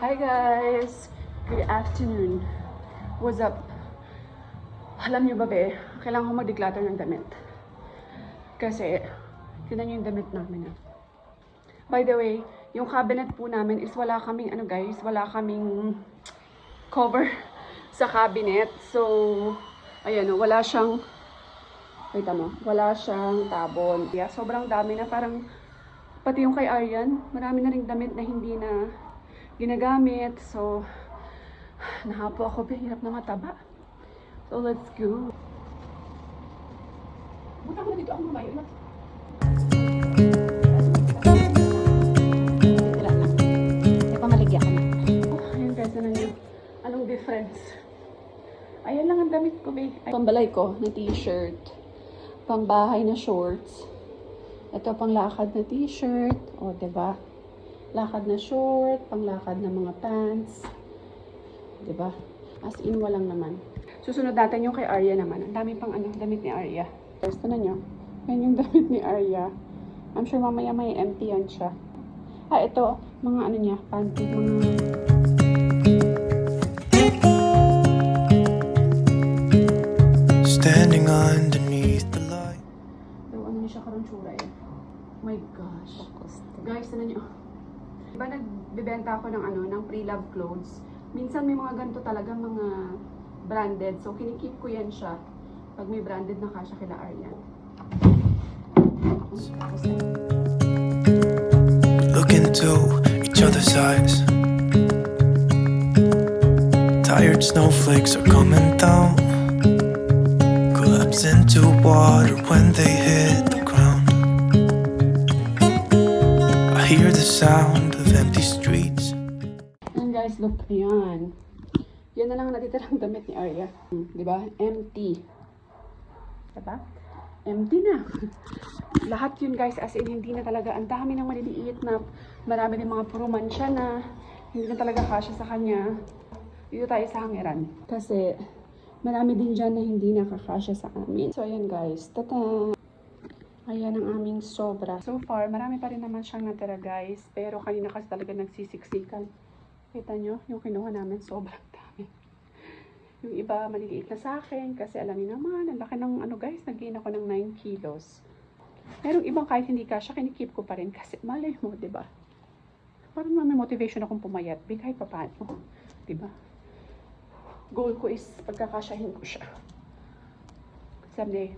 Hi guys! Good afternoon. What's up? Alam niyo ba be, kailangan ko mag-declutter ng damit. Kasi, tinan niyo yung damit namin. ah. By the way, yung cabinet po namin is wala kaming ano guys, wala kaming cover sa cabinet. So, ayan o, wala siyang, wait mo, wala siyang tabon. Yeah, sobrang dami na parang, pati yung kay Aryan, marami na rin damit na hindi na ginagamit. So, nahapo ako, hirap na mataba. So, let's go. Buta ko na dito, ako lumayo na. Oh, ano? Anong difference? Ayan lang ang damit ko, babe. Ay, pambalay ko na t-shirt. Pangbahay na shorts. Ito pang lakad na t-shirt. O, ba? Lakad na short, panglakad na mga pants. 'Di ba? As in, walang naman. Susunod natin yung kay Arya naman. Ang dami pang ano, damit ni Arya. First, na nyo. Yan yung damit ni Arya. I'm sure mamaya may empty yan siya. Ah, ito, mga ano niya, panty, mga... Standing underneath the light. Pero ano niya siya karang tsura eh. My gosh. Guys, ano niyo? Diba nagbibenta ako ng ano, ng pre-love clothes? Minsan may mga ganito talaga mga branded. So, kinikip ko yan siya. Pag may branded na kasha kila Aryan. Look into each other's eyes. Tired snowflakes are coming down. Collapse into water when they hit hear the sound of empty streets. Ayan guys, look. Ayan. Yan na lang ang natitirang damit ni Arya. Di ba? Empty. Diba? Empty na. Lahat yun guys, as in hindi na talaga. Ang dami ng maliliit na marami din mga puro mansya na hindi na talaga kasya sa kanya. Dito tayo sa hangeran. Kasi marami din dyan na hindi nakakasya sa amin. So ayan guys, tata! Ayan ang aming sobra. So far, marami pa rin naman siyang natira guys. Pero kanina kasi talaga nagsisiksikan. Kita nyo, yung kinuha namin sobrang dami. Yung iba maliliit na sa akin kasi alam niyo naman, ang laki ng ano guys, nag-gain ako ng 9 kilos. Merong ibang kahit hindi kasya, kinikip ko pa rin kasi malay mo, di ba? Parang may motivation akong pumayat, big kahit pa paano. Di ba? Goal ko is pagkakasyahin ko siya. Someday,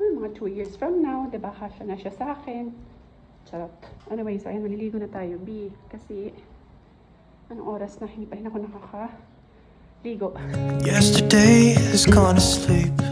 Hmm, mga 2 years from now, di ba, na siya sa akin. Charot. Anyway, so ayan, maliligo na tayo, B. Kasi, anong oras na, hindi pa rin ako nakakaligo. Yesterday has gone to sleep.